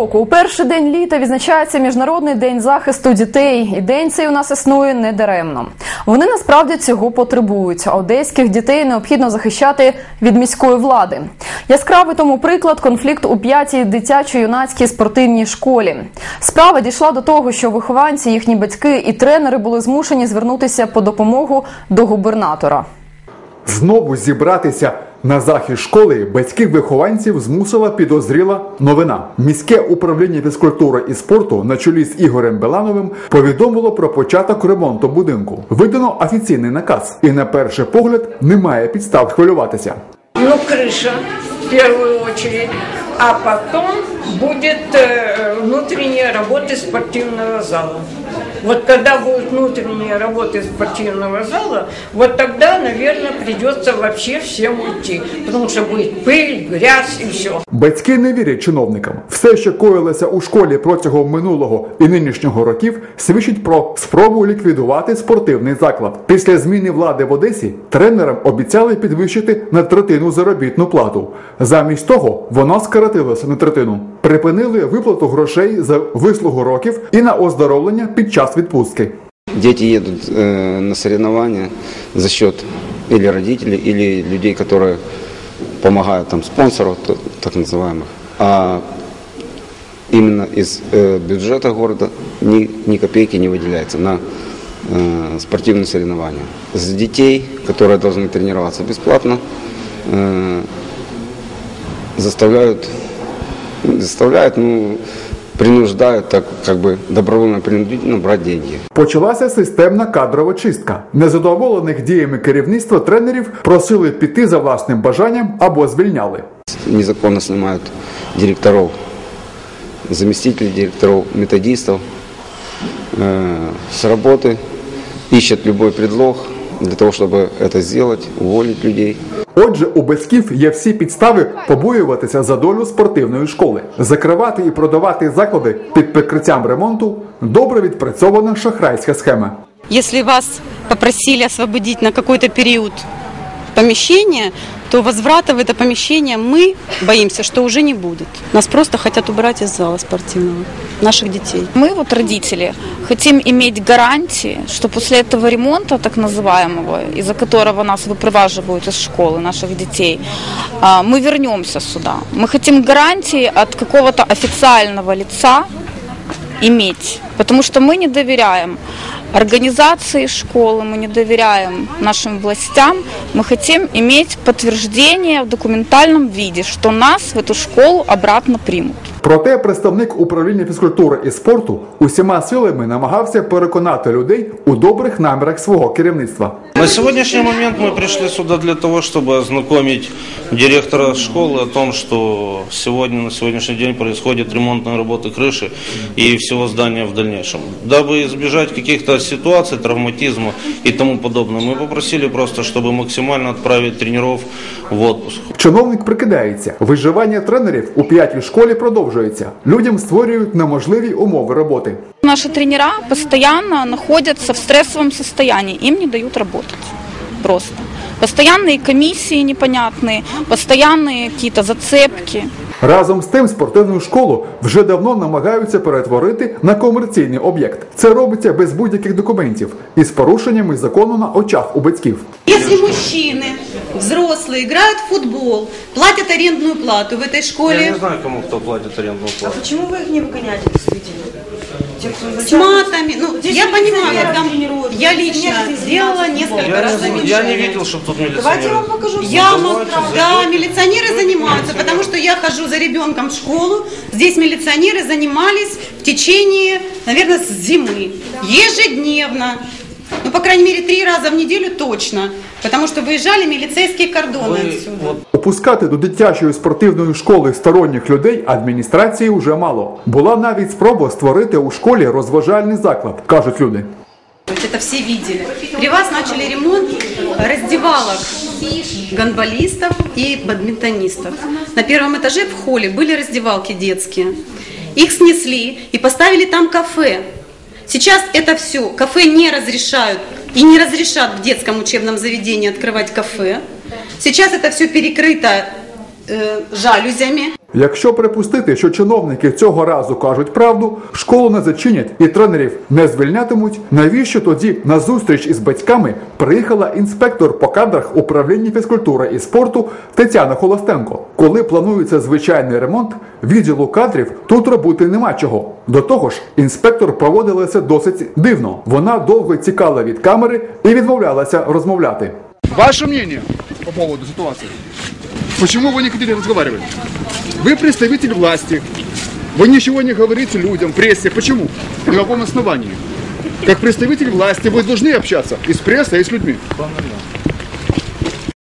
Щороку у перший день літа відзначається міжнародний день захисту дітей, і день цей у нас існує недаремно. Вони насправді цього потребують. А одеських дітей необхідно захищати від міської влади. Яскравий тому приклад конфлікт у п'ятій дитячо-юнацькій спортивній школі. Справа дійшла до того, що вихованці, їхні батьки і тренери були змушені звернутися по допомогу до губернатора. Знову зібратися на захист школи батьків вихованців змусила підозріла новина. Міське управління фізкультури і спорту на чолі з Ігорем Белановим повідомило про початок ремонту будинку. Видано офіційний наказ, і на перший погляд немає підстав хвилюватися. Ну, крыша в первую очередь, а потом будет э, внутренние работы спортивного зала. Вот когда будут внутренние работы спортивного зала, вот тогда, наверное, придется вообще всем уйти, потому что будет пыль, грязь и все. Батьки не вірять чиновникам. Все, що коїлося у школі протягом минулого і нинішнього років, свідчить про спробу ліквідувати спортивний заклад. Після зміни влади в Одесі тренерам обіцяли підвищити на третину заробітну плату. Замість того вона скоротилася на третину Припинили виплату грошей за вислугу років і на оздоровлення під час відпустки. Дети едут э, на соревнования за счет или родителей, или людей, которые помогают, там, спонсоров, т- так называемых. А именно из э, бюджета города ни, ни копейки не выделяется на э, спортивные соревнования. С детей, которые должны тренироваться бесплатно, э, заставляют, заставляют, ну, принуждают, так как бы добровольно-принудительно брать деньги. Почалася системна кадрова чистка. Незадоволених діями керівництва тренерів просили піти за власним бажанням або звільняли. незаконно снимают директоров, заместителей директоров, методистов э, с работы, ищут любой предлог для того, чтобы это сделать, уволить людей. Отже, у батьків є всі підстави побоюватися за долю спортивної школи. Закривати і продавати заклади під прикриттям ремонту добре відпрацьована шахрайська схема. Если вас попросили освободить на какой-то период помещение, то возврата в это помещение мы боимся, что уже не будет. Нас просто хотят убрать из зала спортивного, Наших детей. Мы, вот родители, хотим иметь гарантии, что после этого ремонта, так называемого, из-за которого нас выпроваживают из школы, наших детей, а, мы вернемся сюда. Мы хотим гарантии от какого-то официального лица иметь, потому что мы не доверяем организации школы, мы не доверяем нашим властям, мы хотим иметь подтверждение в документальном виде, что нас в эту школу обратно примут. Проте представник управління фізкультури і спорту усіма силами намагався переконати людей у добрих намірах свого керівництва. На сегодняшний момент мы пришли сюда для того, чтобы ознакомить директора школы о том, что сегодня, на сегодняшний день происходит ремонтные работы крыши и всего здания в дальнейшем. Дабы избежать каких-то ситуаций, травматизма и тому подобное, мы попросили просто, чтобы максимально отправить тренеров в отпуск. Чиновник прикидається, виживання тренерів у п'ятій школі продовжується. Людям створюють неможливі умови роботи. Наши тренера постоянно находятся в стрессовом состоянии, им не дают работать. Просто. Постоянные комиссии непонятные, постоянные какие-то зацепки. Разом з тим спортивну школу вже давно намагаються перетворити на комерційний об'єкт. Це робиться без будь-яких документів і з порушеннями закону на очах у батьків. Если мужчины, взрослые, играют в футбол, платят арендную плату в этой Я школе не знаю, кому кто платит арендную плату. Почему вы их не выгоняете действительно? Тех, кто с матами, ну, я понимаю, там, я лично сделала несколько Я раз не, я не видел, чтобы тут Давайте я милиционеры. вам покажу. Я могу, да, милиционеры занимаются, потому что я хожу за ребенком в школу. Здесь милиционеры занимались в течение, наверное, с зимы, ежедневно. Ну, по крайней мере, три раза в неделю точно, потому что выезжали милицейские кордоны Вы отсюда. вот Опускати до дитячої спортивної школи сторонніх людей адміністрації вже мало. Була навіть спроба створити у школі розважальний заклад, кажуть люди. То есть это все видели. При вас начали ремонт раздевалок гандболистов и бадминтонистов. На первом этаже в холле были раздевалки детские. Их снесли и поставили там кафе. Сейчас это все, кафе не разрешают и не разрешат в детском учебном заведении открывать кафе. Сейчас это все перекрыто э, жалюзями. Якщо припустити, що чиновники цього разу кажуть правду, школу не зачинять і тренерів не звільнятимуть, навіщо тоді на зустріч із батьками приїхала інспектор по кадрах управління фізкультури і спорту Тетяна Холостенко? Коли планується звичайний ремонт, відділу кадрів тут робити нема чого. До того ж, інспектор проводилася досить дивно. Вона довго тікала від камери і відмовлялася розмовляти. Ваше мнение по поводу ситуации? Почему вы не хотите разговаривать? Вы представитель власти. Вы ничего не говорите людям, прессе. Почему? На каком основании? Как представитель власти вы должны общаться и с прессой, и с людьми.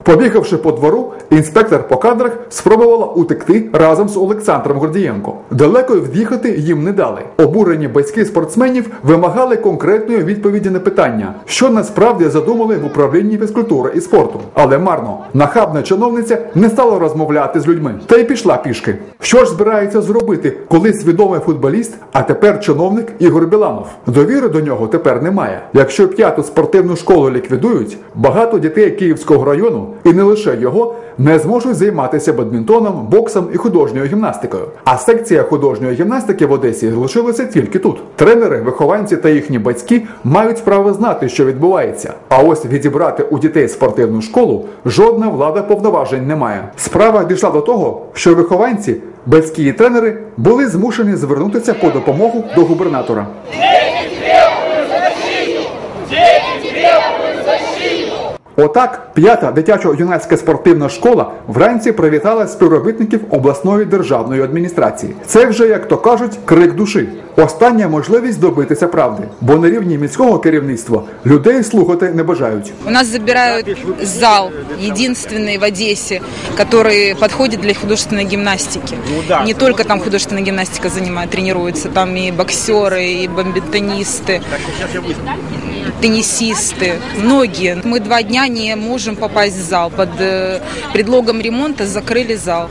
Побігавши по двору, інспектор по кадрах спробувала утекти разом з Олександром Гордієнко. Далеко від'їхати їм не дали. Обурені батьки спортсменів вимагали конкретної відповіді на питання, що насправді задумали в управлінні фізкультури і спорту. Але марно, нахабна чиновниця не стала розмовляти з людьми та й пішла пішки. Що ж збирається зробити колись відомий футболіст, а тепер чиновник Ігор Біланов? Довіри до нього тепер немає. Якщо п'яту спортивну школу ліквідують, багато дітей Київського району і не лише його не зможуть займатися бадмінтоном, боксом і художньою гімнастикою. А секція художньої гімнастики в Одесі залишилася тільки тут. Тренери, вихованці та їхні батьки мають право знати, що відбувається. А ось відібрати у дітей спортивну школу жодна влада повноважень не має. Справа дійшла до того, що вихованці, батьки і тренери були змушені звернутися по допомогу до губернатора. Отак, п'ята дитячо-юнацька спортивна школа вранці привітала співробітників обласної державної адміністрації. Це вже, як то кажуть, крик душі. Остання можливість добитися правди, бо на рівні міського керівництва людей слухати не бажають. У нас забирают зал, единственный в Одессе, который подходит для художественной гимнастики. Не только там художественная гимнастика занимает, тренируются, там и боксеры, и бомбинтонисты, теннисисты, многие. Мы два дня не можем попасть в зал. Под э, предлогом ремонта закрыли зал.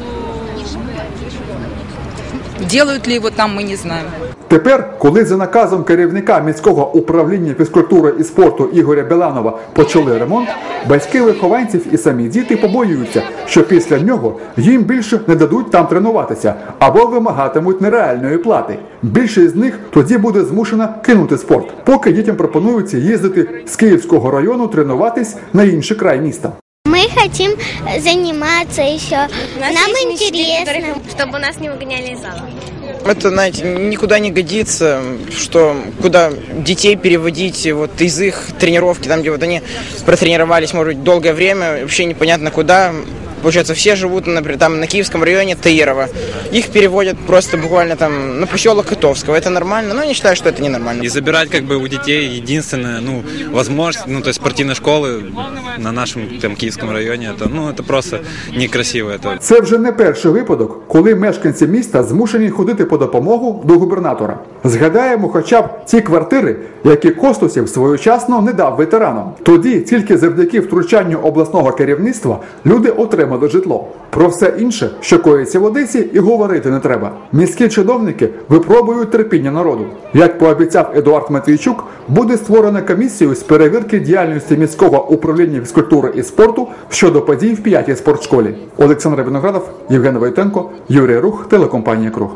Делают ли его там, мы не знаем. Тепер, коли за наказом керівника міського управління фізкультури і спорту Ігоря Біланова почали ремонт, батьки вихованців і самі діти побоюються, що після нього їм більше не дадуть там тренуватися або вимагатимуть нереальної плати. Більшість з них тоді буде змушена кинути спорт, поки дітям пропонується їздити з Київського району тренуватись на інший край міста. Мы хотим заниматься еще. Нам интересно. чтобы нас не выгоняли из зала. Это, знаете, никуда не годится, что куда детей переводить вот из их тренировки, там, где вот они протренировались, может быть, долгое время, вообще непонятно куда. Получается, все живут, например, там на Киевском районе Таирова. Их переводят просто буквально там на поселок Котовского. Это нормально, но я считаю, что это ненормально. И забирать как бы у детей единственное, ну, возможность, ну, то есть спортивной школы на нашем там Киевском районе, это, ну, это просто некрасиво. Это Це вже не перший випадок, коли мешканці міста змушені ходити по допомогу до губернатора. Згадаємо хоча б ті квартири, які Костусів своєчасно не дав ветеранам. Тоді тільки завдяки втручанню обласного керівництва люди отримали житло. Про все інше, що коїться в Одесі, і говорити не треба. Міські чиновники випробують терпіння народу. Як пообіцяв Едуард Матвійчук, буде створена комісію з перевірки діяльності міського управління фізкультури і спорту щодо подій в п'ятій спортшколі. Олександр Виноградов, Євген Войтенко, Юрій Рух, телекомпанія Круг.